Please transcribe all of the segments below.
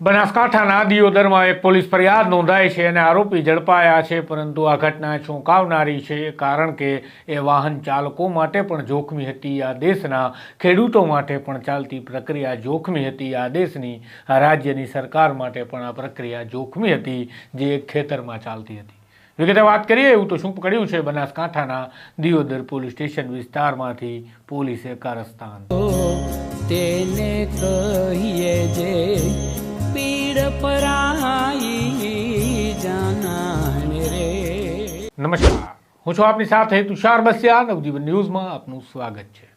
બનાસકાંઠાના દિયોદરમાં એક પોલીસ ફરિયાદ નોંધાઈ છે અને આરોપી ઝડપાયા છે, પરંતુ આ ઘટના ચોંકાવનારી છે, કારણ કે એ વાહન ચાલકો માટે પણ જોખમી હતી. આ દેશના ખેડૂતો માટે પણ ચાલતી પ્રક્રિયા જોખમી હતી. આ દેશની રાજ્યની સરકાર માટે પણ આ પ્રક્રિયા જોખમી હતી, જે એક ખેતરમાં ચાલતી હતી. વિગતે વાત કરીએ એવું તો શું પકડ્યું છે, બનાસકાંઠાના દિયોદર પોલીસ સ્ટેશન વિસ્તારમાંથી પોલીસે કારસ્તાન તેને કહીએ જે નમસ્કાર. હું છું આપની સાથે તુષાર બસિયા. નવજીવન ન્યૂઝમાં આપનું સ્વાગત છે.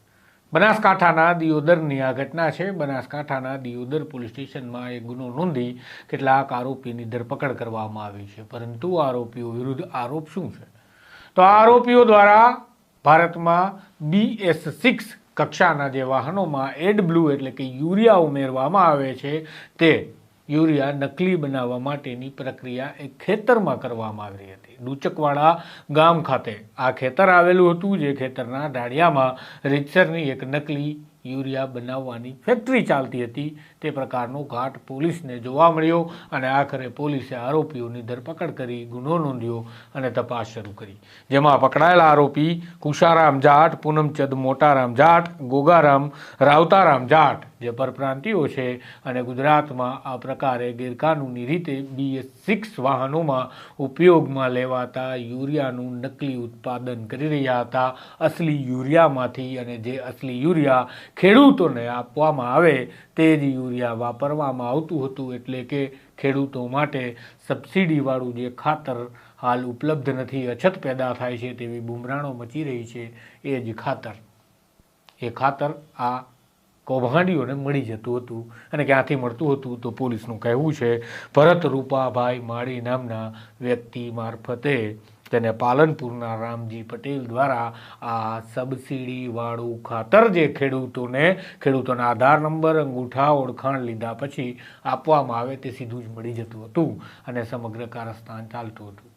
બનાસકાંઠાના દિયોદરની આ ઘટના છે. બનાસકાંઠાના દિયોદર પોલીસ સ્ટેશનમાં એક ગુનો નોંધી કેટલાક આરોપીની ધરપકડ કરવામાં આવી છે. પરંતુ આરોપીઓ વિરુદ્ધ આરોપ શું છે? તો આરોપીઓ દ્વારા ભારતમાં બીએસ સિક્સ કક્ષાના જે વાહનોમાં એડ બ્લુ એટલે કે યુરિયા ઉમેરવામાં આવે છે તે યુરિયા નકલી બનાવવા માટેની પ્રક્રિયા એક ખેતરમાં કરવામાં આવી હતી. ડુચકવાડા ગામ ખાતે આ ખેતર આવેલું હતું, જે ખેતરના ઢાળિયામાં રીતસરની એક નકલી યુરિયા બનાવવાની ફેક્ટરી ચાલતી હતી. તે પ્રકારનો ઘાટ પોલીસને જોવા મળ્યો અને આખરે પોલીસે આરોપીઓની ધરપકડ કરી, ગુનો નોંધ્યો અને તપાસ શરૂ કરી. જેમાં પકડાયેલા આરોપી કુશારામ જાટ, પૂનમચંદ મોટારામ જાટ, ગોગારામ રાવતારામ જાટ જે પરપ્રાંતિઓ છે અને ગુજરાતમાં આ પ્રકારે ગેરકાનૂની રીતે બીએસ સિક્સ વાહનોમાં ઉપયોગમાં લેવાતા યુરિયાનું નકલી ઉત્પાદન કરી રહ્યા હતા. અસલી યુરિયામાંથી અને જે અસલી યુરિયા ખેડૂતોને આપવામાં આવે તે જ યુરિયા વાપરવામાં આવતું હતું એટલે કે ખેડૂતો માટે સબસિડીવાળું જે ખાતર હાલ ઉપલબ્ધ નથી, અછત પેદા થાય છે તેવી બુમરાણો મચી રહી છે એ જ ખાતર. એ ખાતર આ કૌભાંડીઓને મળી જતું હતું અને ક્યાંથી મળતું હતું તો પોલીસનું કહેવું છે, ભરત રૂપાભાઈ માળી નામના વ્યક્તિ મારફતે તેને પાલનપુરના રામજી પટેલ દ્વારા આ સબસિડીવાળું ખાતર જે ખેડૂતોને, ખેડૂતોના આધાર નંબર, અંગૂઠા ઓળખાણ લીધા પછી આપવામાં આવે તે સીધું જ મળી જતું હતું અને સમગ્ર કારસ્તાન ચાલતું હતું.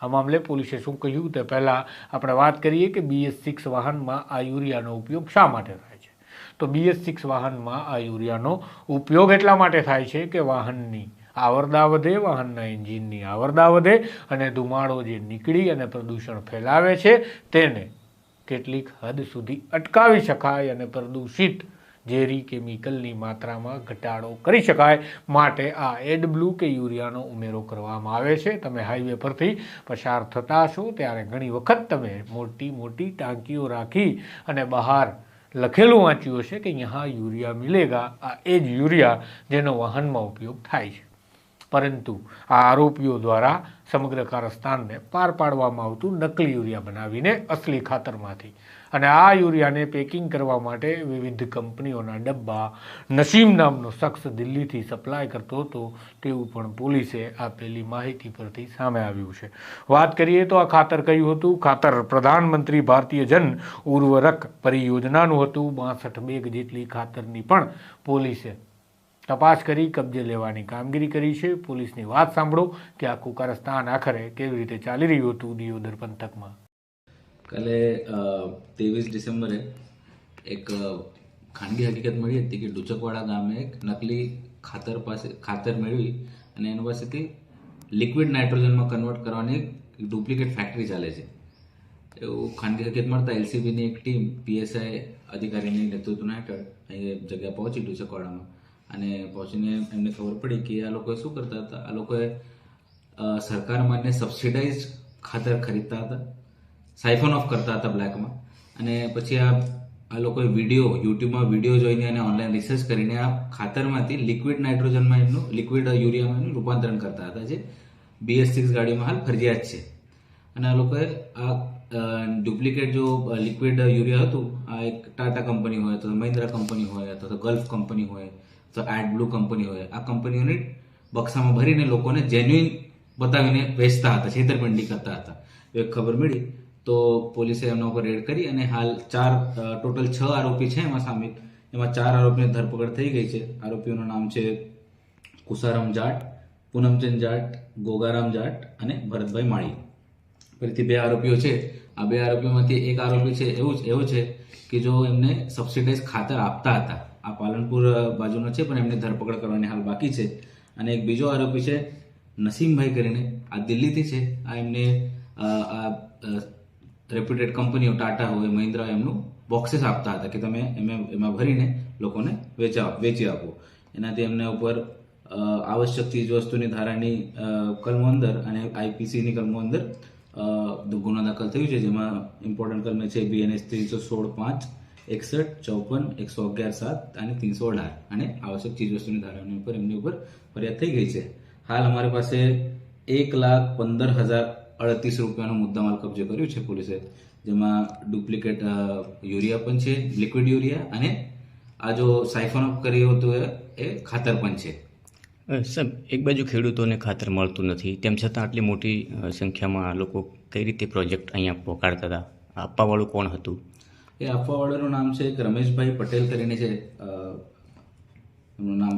આ મામલે પોલીસે શું કહ્યું તે પહેલાં આપણે વાત કરીએ કે બીએસ સિક્સ વાહનમાં આ યુરિયાનો ઉપયોગ શા માટે થાય? તો બીએસ સિક્સ વાહનમાં આ યુરિયાનો ઉપયોગ એટલા માટે થાય છે કે વાહનની આવરદા વધે, વાહનના એન્જિનની આવરદા વધે અને ધુમાડો જે નીકળી અને પ્રદૂષણ ફેલાવે છે તેને કેટલીક હદ સુધી અટકાવી શકાય અને પ્રદૂષિત ઝેરી કેમિકલની માત્રામાં ઘટાડો કરી શકાય માટે આ એડ બ્લુ કે યુરિયાનો ઉમેરો કરવામાં આવે છે. તમે હાઈવે પરથી પસાર થતા છો ત્યારે ઘણી વખત તમે મોટી મોટી ટાંકીઓ રાખી અને બહાર લખેલું વાંચ્યું હશે કે यहाँ યુરિયા મિલેગા. આ એ જ યુરિયા જેનો વાહનમાં ઉપયોગ થાય છે. પરંતુ આ આરોપીઓ દ્વારા સમગ્ર કારસ્તાનને પાર પાડવામાં આવતું નકલી યુરિયા બનાવીને અસલી ખાતરમાંથી. અને આ યુરિયાને પેકિંગ કરવા માટે વિવિધ કંપનીઓના ડબ્બા નસીમ નામનો શખ્સ દિલ્હીથી સપ્લાય કરતો હતો તેવું પણ પોલીસે આપેલી માહિતી પરથી સામે આવ્યું છે. વાત કરીએ તો આ ખાતર કયું હતું? ખાતર પ્રધાનમંત્રી ભારતીય જન ઉર્વરક પરિયોજનાનું હતું. બાસઠ બેગ જેટલી ખાતરની પણ પોલીસે તપાસ કરી, કબજે લેવાની કામગીરી કરી છે. પોલીસની વાત સાંભળો કે આખું કારસ્તાન આખરે કેવી રીતે ચાલી રહ્યું હતું દિયોદર પંથકમાં. કાલે ત્રેવીસ ડિસેમ્બરે એક ખાનગી હકીકત મળી હતી કે ડુચકવાડા ગામે એક નકલી ખાતર પાસે, ખાતર મેળવી અને એના પાસેથી લિક્વિડ નાઇટ્રોજનમાં કન્વર્ટ કરવાની ડુપ્લિકેટ ફેક્ટરી ચાલે છે. એવું ખાનગી હકીકત મળતા એલસીબીની એક ટીમ પીએસઆઈ અધિકારીની નેતૃત્વના હેઠળ અહીં જગ્યા પહોંચી ડુચકવાડામાં. અને પહોંચીને એમને ખબર પડી કે આ લોકોએ શું કરતા હતા? આ લોકોએ સરકાર માન્ય સબસિડાઇઝ ખાતર ખરીદતા હતા. સાઇફોન ઓફ કરતા હતા બ્લેકમાં અને પછી આ આ લોકોએ વીડિયો યુટ્યુબમાં વીડિયો જોઈને અને ઓનલાઈન રિસર્ચ કરીને આ ખાતરમાંથી લિક્વિડ નાઇટ્રોજનમાં એમનું લિક્વિડ યુરિયામાં એમનું રૂપાંતરણ કરતા હતા જે બીએસ સિક્સ ગાડીમાં હાલ ફરજિયાત છે. અને આ લોકોએ આ ડુપ્લિકેટ જો લિક્વિડ યુરિયા હતું, આ એક ટાટા કંપની હોય તો મહિન્દ્રા કંપની હોય, અથવા ગલ્ફ કંપની હોય તો એડ બ્લુ કંપની હોય. આ કંપનીઓની બક્સામાં ભરીને લોકોને જેન્યુઇન બતાવીને વેચતા હતા, છેતરપિંડી કરતા હતા. એક ખબર મળી, તો પોલીસે એમના ઉપર રેડ કરી અને હાલ ચાર ટોટલ છ આરોપી છે એમાં સામેલ. એમાં ચાર આરોપીની ધરપકડ થઈ ગઈ છે. આરોપીઓનું નામ છે કુસારામ જાટ, પૂનમચંદ જાટ, ગોગારામ જાટ અને ભરતભાઈ માળી. ફરીથી બે આરોપીઓ છે. આ બે આરોપીઓમાંથી એક આરોપી છે, એવું એવો છે કે જો એમને સબસિડાઇઝ ખાતર આપતા હતા. આ પાલનપુર બાજુનો છે, પણ એમની ધરપકડ કરવાની હાલ બાકી છે. અને એક બીજો આરોપી છે, નસીમભાઈ કરીને. આ દિલ્હીથી છે. આ એમને આ રેપ્યુટેડ કંપનીઓ ટાટા હોય, મહિન્દ્રા એમનું બોક્સેસ આપતા હતા કે તમે એમાં એમાં ભરીને લોકોને વેચા વેચી આપો. એનાથી એમને ઉપર આવશ્યક ચીજ વસ્તુની ધારાની કલમો અંદર અને આઈપીસીની કલમો અંદર ગુનો દાખલ થયું છે, જેમાં ઇમ્પોર્ટન્ટ કલમે છે બીએનએસ ત્રીસો સોળ પાંચ, એકસઠ, ચોપન, એકસો અગિયાર, સાત અને ત્રીસો અઢાર અને આવશ્યક ચીજવસ્તુની ધારાની ઉપર એમની ઉપર ફરિયાદ થઈ ગઈ છે. હાલ અમારી પાસે એક લાખ પંદર હજાર અડતીસ રૂપિયાનો મુદ્દામાલ કબજે કર્યું છે પોલીસે, જેમાં ડુપ્લિકેટ યુરિયા પણ છે, લિક્વિડ યુરિયા અને આ જો સાયફન અપ કર્યું હતું એ- ખાતર પણ છે. સાહેબ, એક બાજુ ખેડૂતોને ખાતર મળતું નથી, તેમ છતાં આટલી મોટી સંખ્યામાં લોકો કઈ રીતે પ્રોજેક્ટ અહીંયા પોકારતા હતા? આપવાવાળું કોણ હતું? એ આપવાવાળાનું નામ છે એક રમેશભાઈ પટેલ કરીને છે એમનું નામ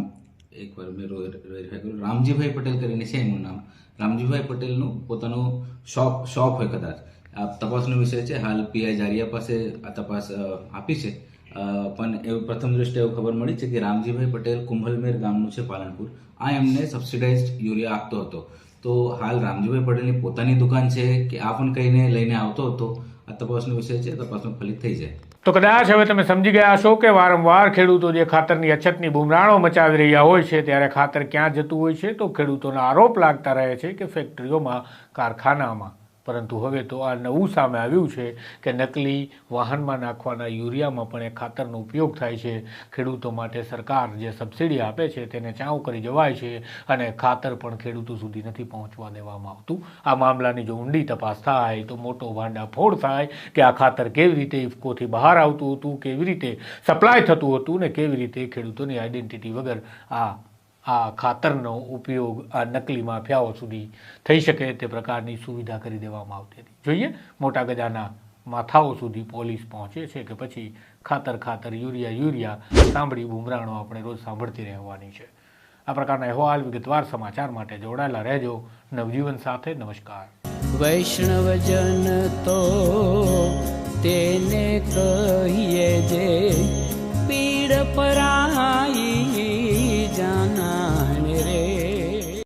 એકવાર મેં વેરીફાઈ કર્યું. રામજીભાઈ પટેલ કરીને છે એમનું નામ. રામજીભાઈ પટેલનું પોતાનું શોપ શોપ હોય કદાચ. આ તપાસનો વિષય છે. હાલ પીઆઈ જારિયા પાસે આ તપાસ આપી છે. પણ એવું પ્રથમ દ્રષ્ટિએ એવું ખબર મળી છે કે રામજીભાઈ પટેલ કુંભલમેર ગામનું છે પાલનપુર. આ એમને સબસિડાઇઝ યુરિયા આપતો હતો. તો હાલ રામજીભાઈ પટેલની પોતાની દુકાન છે કે આ પણ કહીને લઈને આવતો હતો? આ તપાસનો વિષય છે, તપાસમાં ફલિત થઈ જાય. તો કદાચ હવે તમે સમજી ગયા છો કે વારંવાર ખેડૂતો જે ખાતરની અછતની બુમરાણો મચાવી રહ્યા હોય છે, ત્યારે ખાતર ક્યાં જતું હોય છે, તો ખેડૂતોના આરોપ લાગતા રહે છે કે ફેક્ટરીઓમાં કારખાનામાં. પરંતુ હવે તો આ નવું સામે આવ્યું છે કે નકલી વાહનમાં નાખવાના યુરિયામાં પણ એ ખાતરનો ઉપયોગ થાય છે. ખેડૂતો માટે સરકાર જે સબસિડી આપે છે તેને ચાઉ કરી જવાય છે અને ખાતર પણ ખેડૂતો સુધી નથી પહોંચવા દેવામાં આવતું. આ મામલાની જો ઊંડી તપાસ થાય તો મોટો ભાંડાફોડ થાય કે આ ખાતર કેવી રીતે ઇફકોથી બહાર આવતું હતું, કેવી રીતે સપ્લાય થતું હતું ને કેવી રીતે ખેડૂતોની આઈડેન્ટિટી વગર આ આ ખાતરનો ઉપયોગ આ નકલી માફિયાઓ સુધી થઈ શકે તે પ્રકારની સુવિધા કરી દેવામાં આવતી હતી. જોઈએ, મોટા ગજાના માથાઓ સુધી પોલીસ પહોંચે છે કે પછી ખાતર ખાતર યુરિયા યુરિયા સાંભળી બુમરાણો આપણે રોજ સાંભળતી રહેવાની છે. આ પ્રકારના અહેવાલ વિગતવાર સમાચાર માટે જોડાયેલા રહેજો. નવજીવન સાથે નમસ્કાર. વૈષ્ણવજન તો તેને કહીએ જે પીડ પરા